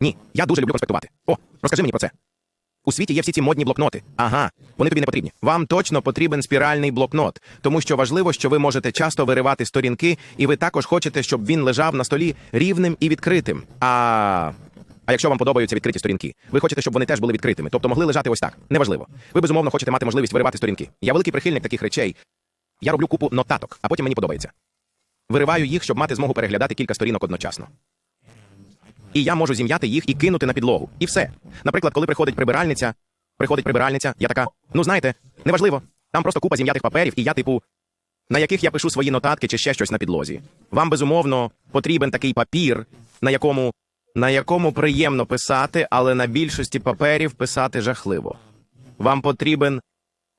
Ні, я дуже люблю конспектувати. О, розкажи мені про це. У світі є всі ці модні блокноти. Ага, вони тобі не потрібні. Вам точно потрібен спіральний блокнот, тому що важливо, що ви можете часто виривати сторінки, і ви також хочете, щоб він лежав на столі рівним і відкритим. А. А якщо вам подобаються відкриті сторінки, ви хочете, щоб вони теж були відкритими, тобто могли лежати ось так. Неважливо. Ви безумовно хочете мати можливість виривати сторінки. Я великий прихильник таких речей. Я роблю купу нотаток, а потім мені подобається. Вириваю їх, щоб мати змогу переглядати кілька сторінок одночасно. І я можу зім'яти їх і кинути на підлогу. І все. Наприклад, коли приходить прибиральниця, приходить прибиральниця, я така, ну знаєте, неважливо. Там просто купа зім'ятих паперів, і я, типу, на яких я пишу свої нотатки чи ще щось на підлозі. Вам безумовно потрібен такий папір, на якому, на якому приємно писати, але на більшості паперів писати жахливо. Вам потрібен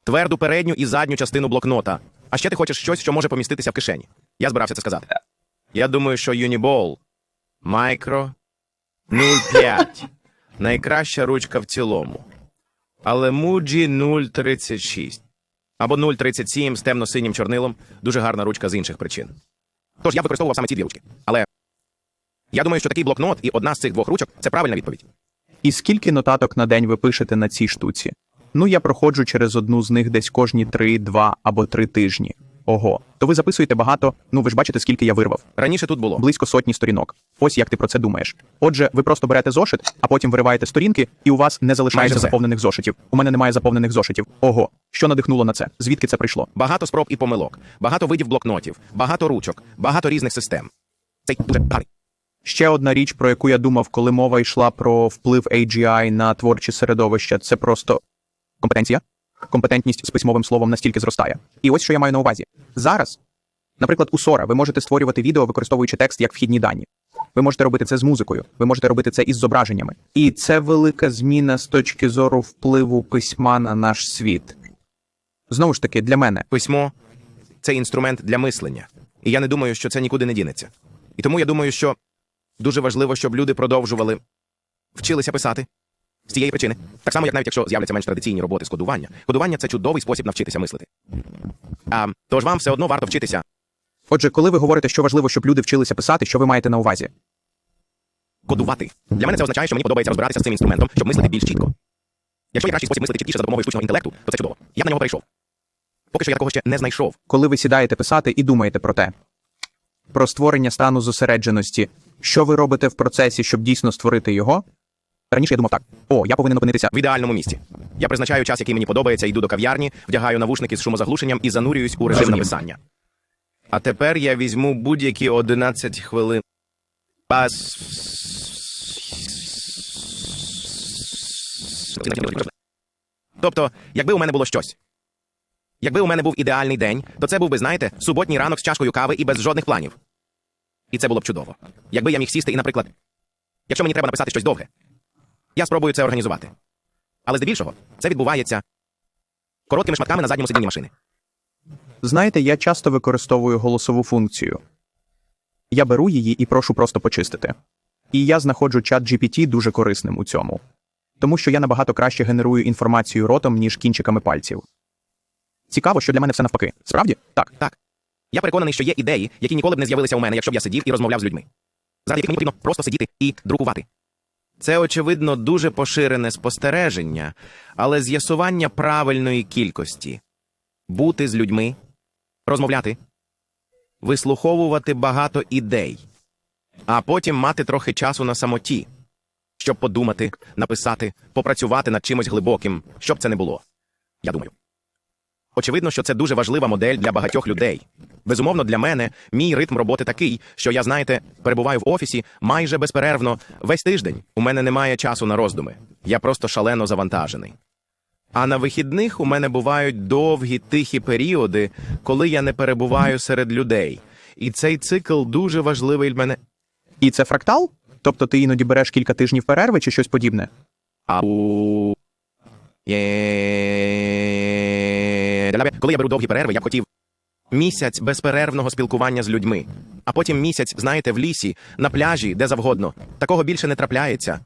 тверду передню і задню частину блокнота. А ще ти хочеш щось, що може поміститися в кишені. Я збирався це сказати. Я думаю, що Uniball Micro 0,5. Найкраща ручка в цілому. Але Muji 0,36. Або 0,37 з темно-синім чорнилом. Дуже гарна ручка з інших причин. Тож я використовував саме ці дві ручки. Але я думаю, що такий блокнот і одна з цих двох ручок це правильна відповідь. І скільки нотаток на день ви пишете на цій штуці? Ну, я проходжу через одну з них десь кожні три, два або три тижні. Ого, то ви записуєте багато. Ну ви ж бачите, скільки я вирвав. Раніше тут було. Близько сотні сторінок. Ось як ти про це думаєш. Отже, ви просто берете зошит, а потім вириваєте сторінки, і у вас не залишається заповнених зошитів. У мене немає заповнених зошитів. Ого, що надихнуло на це? Звідки це прийшло? Багато спроб і помилок, багато видів блокнотів, багато ручок, багато різних систем. Це дуже гарний. Ще одна річ, про яку я думав, коли мова йшла про вплив AGI на творчі середовища, це просто компетенція. Компетентність з письмовим словом настільки зростає. І ось що я маю на увазі. Зараз, наприклад, у Sora ви можете створювати відео, використовуючи текст як вхідні дані. Ви можете робити це з музикою, ви можете робити це із зображеннями. І це велика зміна з точки зору впливу письма на наш світ. Знову ж таки, для мене Письмо це інструмент для мислення. І я не думаю, що це нікуди не дінеться. І тому я думаю, що дуже важливо, щоб люди продовжували вчилися писати. З цієї причини. Так само, як навіть якщо з'являться менш традиційні роботи з кодування. Кодування це чудовий спосіб навчитися мислити. А, тож вам все одно варто вчитися Отже, коли ви говорите, що важливо, щоб люди вчилися писати, що ви маєте на увазі? кодувати. Для мене це означає, що мені подобається розбиратися з цим інструментом, щоб мислити більш чітко. Якщо є кращий спосіб мислити чіткіше за допомогою штучного інтелекту, то це чудово. Я на нього перейшов. Поки що я такого ще не знайшов. коли ви сідаєте писати і думаєте про те, про створення стану зосередженості, що ви робите в процесі, щоб дійсно створити його? Раніше я думав так: о, я повинен опинитися. В ідеальному місці. Я призначаю час, який мені подобається, йду до кав'ярні, вдягаю навушники з шумозаглушенням і занурююсь у режим Розумію. написання. А тепер я візьму будь-які 11 хвилин. Пас. Тобто, якби у мене було щось. Якби у мене був ідеальний день, то це був би, знаєте, суботній ранок з чашкою кави і без жодних планів. І це було б чудово. Якби я міг сісти і, наприклад, якщо мені треба написати щось довге, я спробую це організувати. Але здебільшого це відбувається короткими шматками на задньому сидінні машини. Знаєте, я часто використовую голосову функцію. Я беру її і прошу просто почистити. І я знаходжу чат GPT дуже корисним у цьому, тому що я набагато краще генерую інформацію ротом, ніж кінчиками пальців. Цікаво, що для мене все навпаки. Справді? Так. Так. Я переконаний, що є ідеї, які ніколи б не з'явилися у мене, якщо б я сидів і розмовляв з людьми. Заради яких мені потрібно просто сидіти і друкувати. Це, очевидно, дуже поширене спостереження, але з'ясування правильної кількості бути з людьми, розмовляти, вислуховувати багато ідей, а потім мати трохи часу на самоті, щоб подумати, написати, попрацювати над чимось глибоким, щоб це не було. Я думаю. Очевидно, що це дуже важлива модель для багатьох людей. Безумовно, для мене мій ритм роботи такий, що я, знаєте, перебуваю в офісі майже безперервно весь тиждень. У мене немає часу на роздуми. Я просто шалено завантажений. А на вихідних у мене бувають довгі тихі періоди, коли я не перебуваю серед людей. І цей цикл дуже важливий для мене. І це фрактал? Тобто ти іноді береш кілька тижнів перерви чи щось подібне? А у... Коли я беру довгі перерви, я б хотів місяць безперервного спілкування з людьми, а потім місяць, знаєте, в лісі, на пляжі, де завгодно. Такого більше не трапляється.